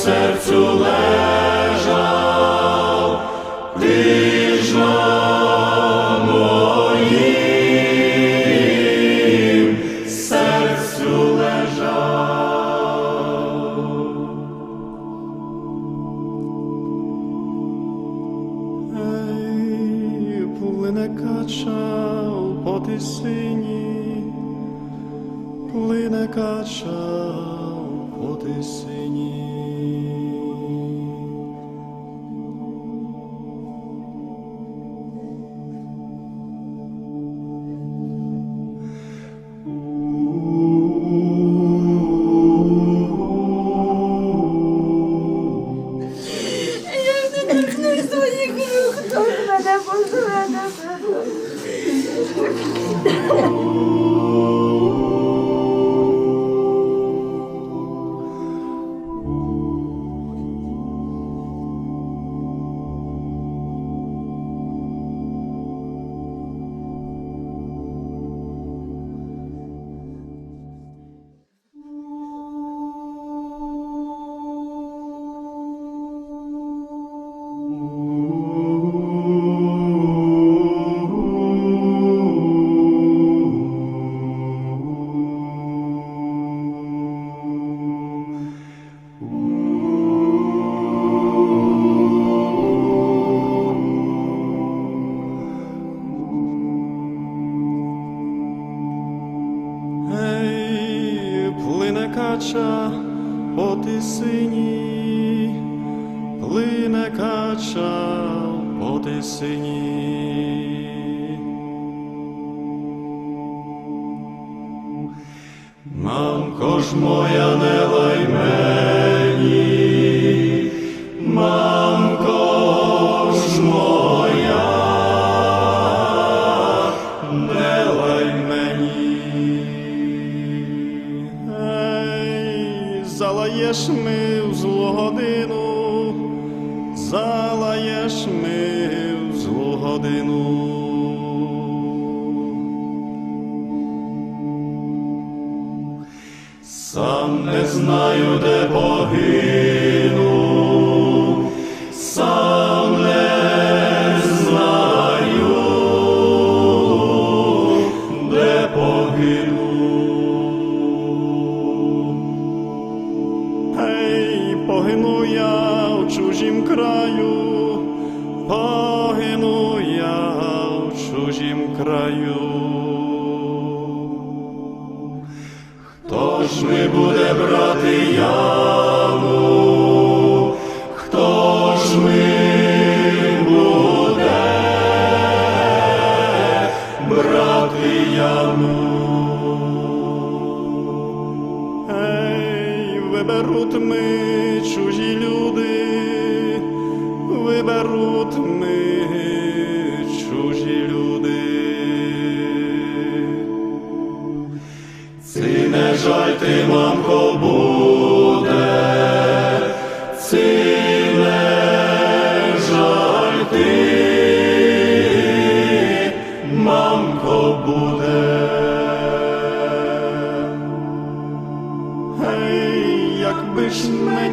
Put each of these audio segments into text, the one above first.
серцю легко. осені. Мамко ж моя не лай мені, мамко ж моя, не лай мені, Ей, залаєш ми в злогодину. Залаєш ми цю годину. Сам не знаю, де погиб.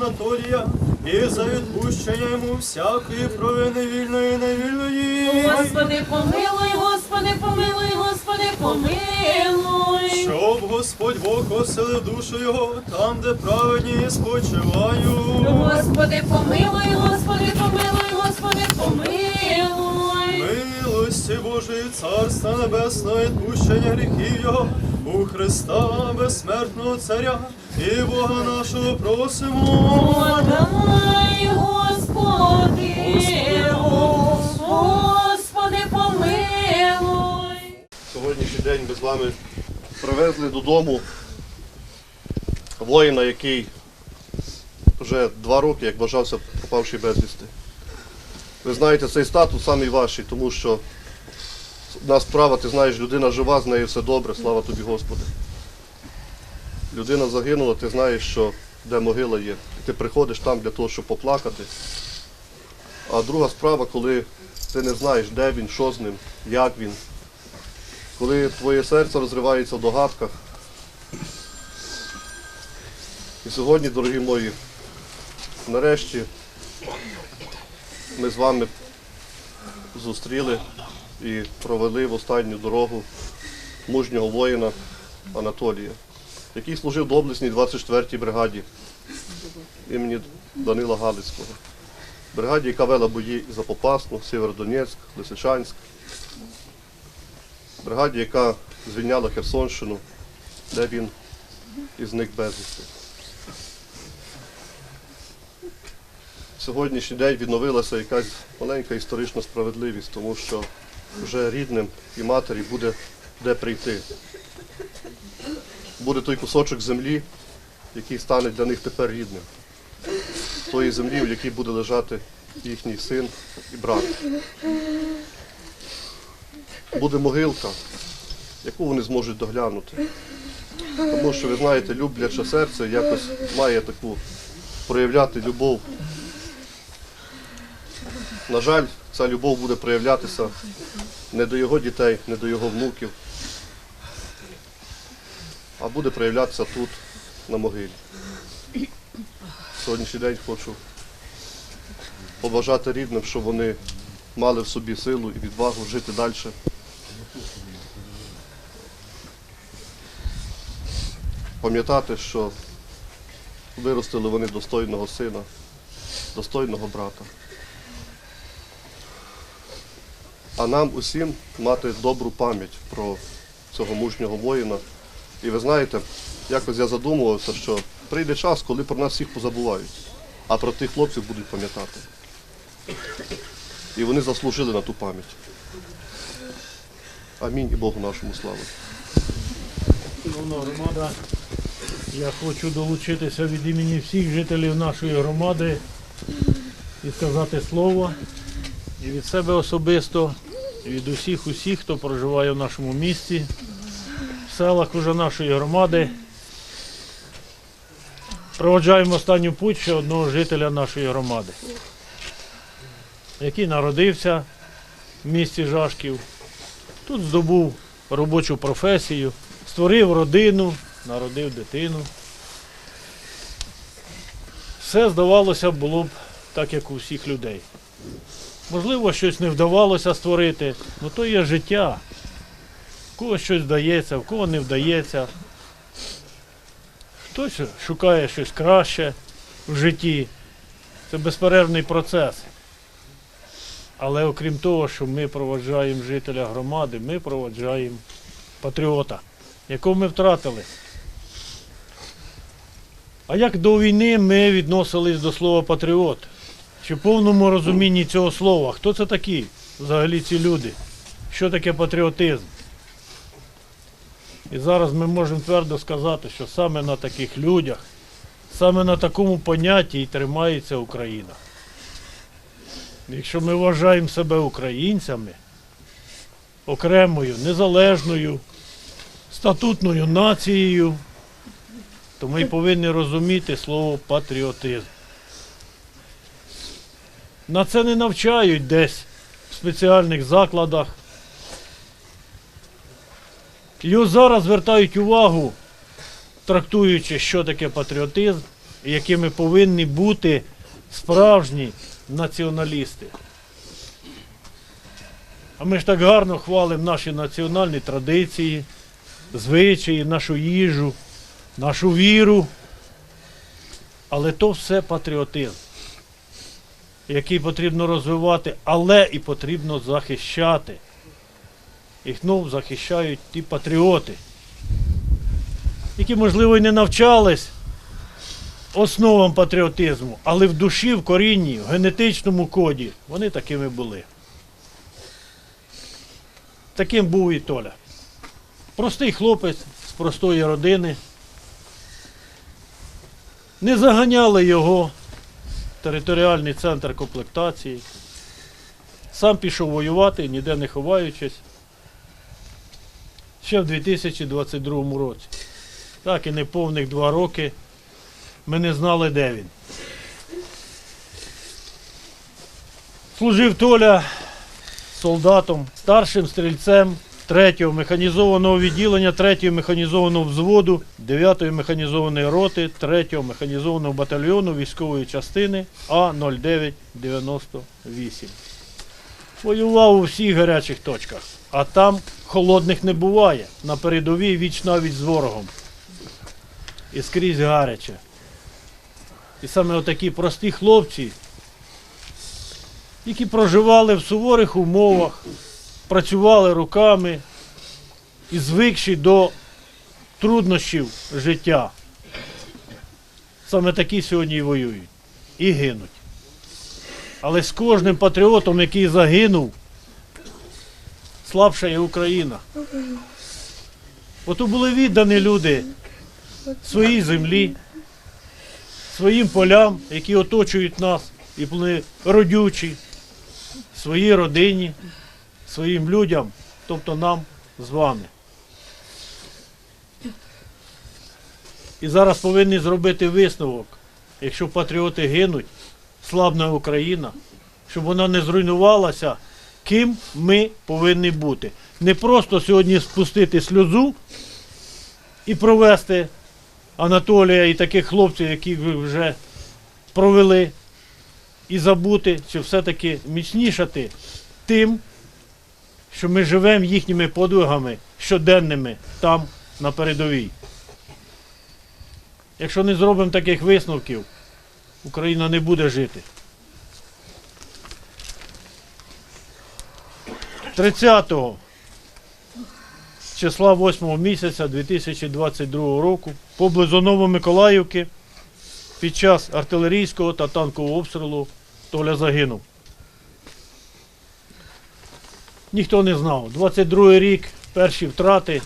Анатолія і за відпущення йому всякої провини вільної і невільної. Господи, помилуй, Господи, помилуй, Господи, помилуй. Щоб Господь Бог оселив душу його там, де праведні спочивають. Господи, помилуй, Господи, помилуй, Господи, помилуй. Милості Божої Царства Небесного, відпущення гріхів Його у Христа безсмертного Царя і Бога нашого просимо. Подай, Господи, Господи, помилуй. Сьогоднішній день ми з вами привезли додому воїна, який вже два роки, як вважався пропавший безвісти. Ви знаєте, цей статус самий важчий, тому що одна справа, ти знаєш, людина жива, з нею все добре, слава тобі Господи. Людина загинула, ти знаєш, що де могила є. Ти приходиш там для того, щоб поплакати. А друга справа, коли ти не знаєш, де він, що з ним, як він, коли твоє серце розривається в догадках. І сьогодні, дорогі мої, нарешті ми з вами зустріли і провели в останню дорогу мужнього воїна Анатолія, який служив в доблесній 24-й бригаді імені Данила Галицького. Бригаді, яка вела бої за Попасну, Сєвєродонецьк, Лисичанськ, бригаді, яка звільняла Херсонщину, де він і зник безвісти. Сьогоднішній день відновилася якась маленька історична справедливість, тому що вже рідним і матері буде де прийти. Буде той кусочок землі, який стане для них тепер рідним. Тої землі, в якій буде лежати їхній син і брат. Буде могилка, яку вони зможуть доглянути. Тому що, ви знаєте, любляче серце якось має таку проявляти любов. На жаль, ця любов буде проявлятися не до його дітей, не до його внуків, а буде проявлятися тут, на могилі. Сьогоднішній день хочу побажати рідним, щоб вони мали в собі силу і відвагу жити далі. Пам'ятати, що виростили вони достойного сина, достойного брата. А нам усім мати добру пам'ять про цього мужнього воїна. І ви знаєте, якось я задумувався, що прийде час, коли про нас всіх позабувають, а про тих хлопців будуть пам'ятати. І вони заслужили на ту пам'ять. Амінь і Богу нашому славу. Громада, я хочу долучитися від імені всіх жителів нашої громади і сказати слово. І від себе особисто від усіх усіх, хто проживає в нашому місті, в селах уже нашої громади. Проводжаємо останню путь ще одного жителя нашої громади, який народився в місті Жашків, тут здобув робочу професію, створив родину, народив дитину. Все, здавалося, було б так, як у всіх людей. Можливо, щось не вдавалося створити, але то є життя. В кого щось вдається, в кого не вдається. Хтось шукає щось краще в житті. Це безперервний процес. Але окрім того, що ми проводжаємо жителя громади, ми проводжаємо патріота, якого ми втратили. А як до війни ми відносились до слова патріот? Чи в повному розумінні цього слова? Хто це такі взагалі ці люди? Що таке патріотизм? І зараз ми можемо твердо сказати, що саме на таких людях, саме на такому понятті і тримається Україна. Якщо ми вважаємо себе українцями, окремою, незалежною, статутною нацією, то ми повинні розуміти слово патріотизм. На це не навчають десь в спеціальних закладах. Його зараз звертають увагу, трактуючи, що таке патріотизм і якими повинні бути справжні націоналісти. А ми ж так гарно хвалимо наші національні традиції, звичаї, нашу їжу, нашу віру. Але то все патріотизм, який потрібно розвивати, але і потрібно захищати. Їх знов захищають ті патріоти, які, можливо, і не навчались основам патріотизму, але в душі, в корінні, в генетичному коді вони такими були. Таким був і Толя. Простий хлопець з простої родини. Не заганяли його територіальний центр комплектації. Сам пішов воювати, ніде не ховаючись. Ще в 2022 році. Так і неповних два роки ми не знали, де він. Служив Толя солдатом, старшим стрільцем 3-го механізованого відділення 3-го механізованого взводу 9-ї механізованої роти 3-го механізованого батальйону військової частини А0998. Воював у всіх гарячих точках, а там холодних не буває. На передовій віч навіть з ворогом. І скрізь гаряче. І саме отакі прості хлопці, які проживали в суворих умовах, працювали руками і звикші до труднощів життя. Саме такі сьогодні і воюють і гинуть. Але з кожним патріотом, який загинув, слабша є Україна. Ото були віддані люди своїй землі, своїм полям, які оточують нас, і були родючі, своїй родині, своїм людям, тобто нам з вами. І зараз повинні зробити висновок, якщо патріоти гинуть, слабна Україна, щоб вона не зруйнувалася, ким ми повинні бути. Не просто сьогодні спустити сльозу і провести Анатолія і таких хлопців, яких вже провели, і забути, чи все-таки міцнішати тим, що ми живемо їхніми подвигами щоденними там на передовій. Якщо не зробимо таких висновків, Україна не буде жити. 30 числа 8 місяця 2022 року поблизу Новомиколаївки під час артилерійського та танкового обстрілу Толя загинув. Ніхто не знав. 22 рік, перші втрати,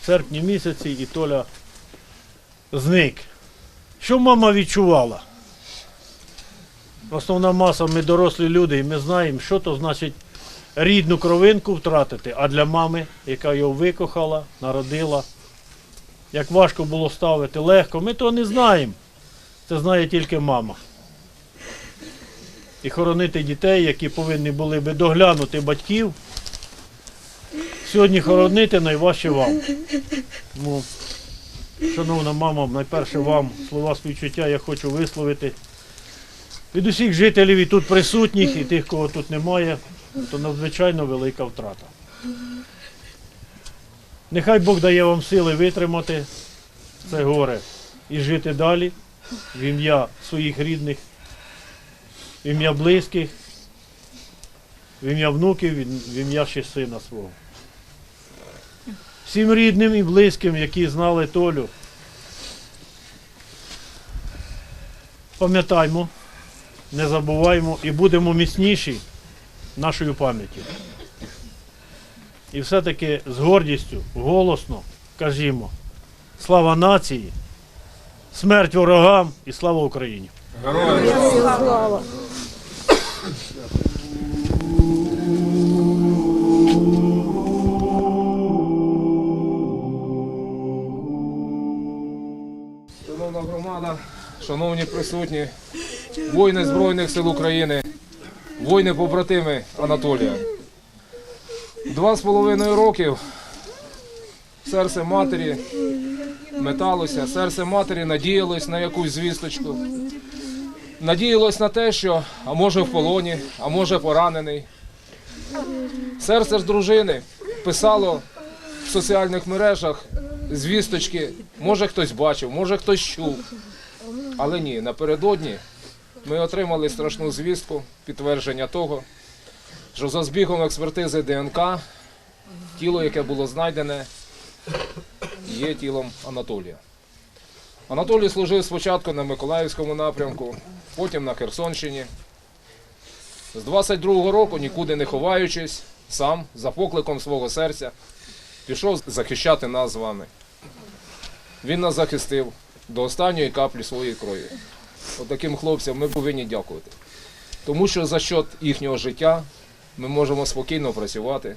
в серпні місяці і Толя зник. Що мама відчувала? Основна маса, ми дорослі люди, і ми знаємо, що то значить рідну кровинку втратити, а для мами, яка його викохала, народила. Як важко було ставити, легко, ми того не знаємо. Це знає тільки мама. І хоронити дітей, які повинні були би доглянути батьків. Сьогодні хоронити найважче вам. Тому, шановна мама, найперше вам слова співчуття я хочу висловити. Від усіх жителів і тут присутніх, і тих, кого тут немає, то надзвичайно велика втрата. Нехай Бог дає вам сили витримати це горе і жити далі в ім'я своїх рідних, в ім'я близьких, в ім'я внуків, в ім'я ще сина свого. Всім рідним і близьким, які знали Толю. Пам'ятаймо, не забуваймо і будемо міцніші нашою пам'яттю. І все-таки з гордістю, голосно кажімо слава нації, смерть ворогам і слава Україні! Шановна шановні присутні, воїни Збройних сил України, воїни побратими Анатолія. Два з половиною років серце матері металося, серце матері надіялось на якусь звісточку. Надіялось на те, що а може в полоні, а може поранений. Серце ж дружини писало в соціальних мережах звісточки. Може хтось бачив, може хтось чув. Але ні, напередодні ми отримали страшну звістку, підтвердження того, що за збігом експертизи ДНК тіло, яке було знайдене, є тілом Анатолія. Анатолій служив спочатку на Миколаївському напрямку, потім на Херсонщині. З 22-го року, нікуди не ховаючись, сам за покликом свого серця пішов захищати нас з вами. Він нас захистив до останньої каплі своєї крові. Отаким хлопцям ми повинні дякувати. Тому що за счет їхнього життя ми можемо спокійно працювати,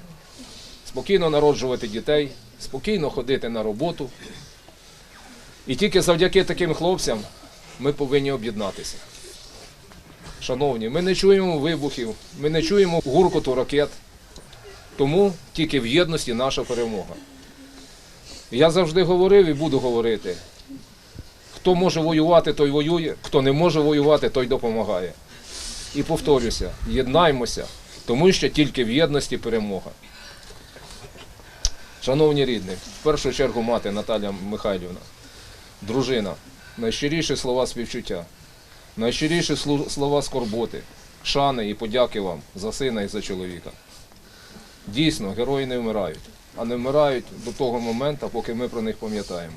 спокійно народжувати дітей, спокійно ходити на роботу. І тільки завдяки таким хлопцям ми повинні об'єднатися. Шановні, ми не чуємо вибухів, ми не чуємо гуркоту ракет. Тому тільки в єдності наша перемога. Я завжди говорив і буду говорити. Хто може воювати, той воює, хто не може воювати, той допомагає. І повторюся, єднаймося, тому що тільки в єдності перемога. Шановні рідні, в першу чергу мати Наталя Михайлівна, дружина, найщиріші слова співчуття, найщиріші слова скорботи, шани і подяки вам за сина і за чоловіка. Дійсно, герої не вмирають, а не вмирають до того моменту, поки ми про них пам'ятаємо.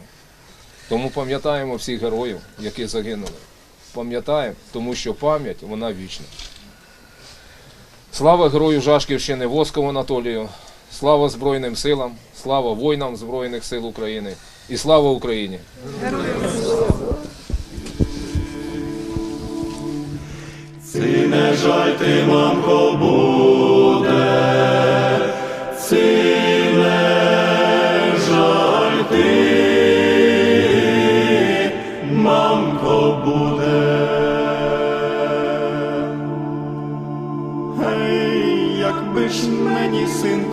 Тому пам'ятаємо всіх героїв, які загинули. Пам'ятаємо, тому що пам'ять вона вічна. Слава герою Жашківщини Воскову Анатолію, слава Збройним силам, слава воїнам Збройних сил України і слава Україні! Ці не жаль ти, мамко, буде, ці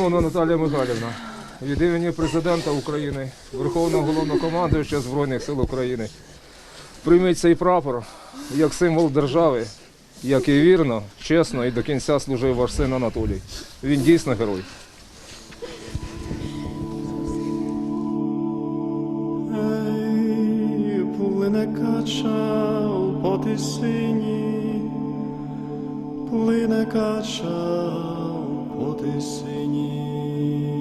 Шановна Наталія Михайлівна, від імені президента України, Верховного головнокомандуюча Збройних сил України, прийміть цей прапор як символ держави, як і вірно, чесно і до кінця служив ваш син Анатолій. Він дійсно герой. Плине кача у потисині, плине кача у потисині.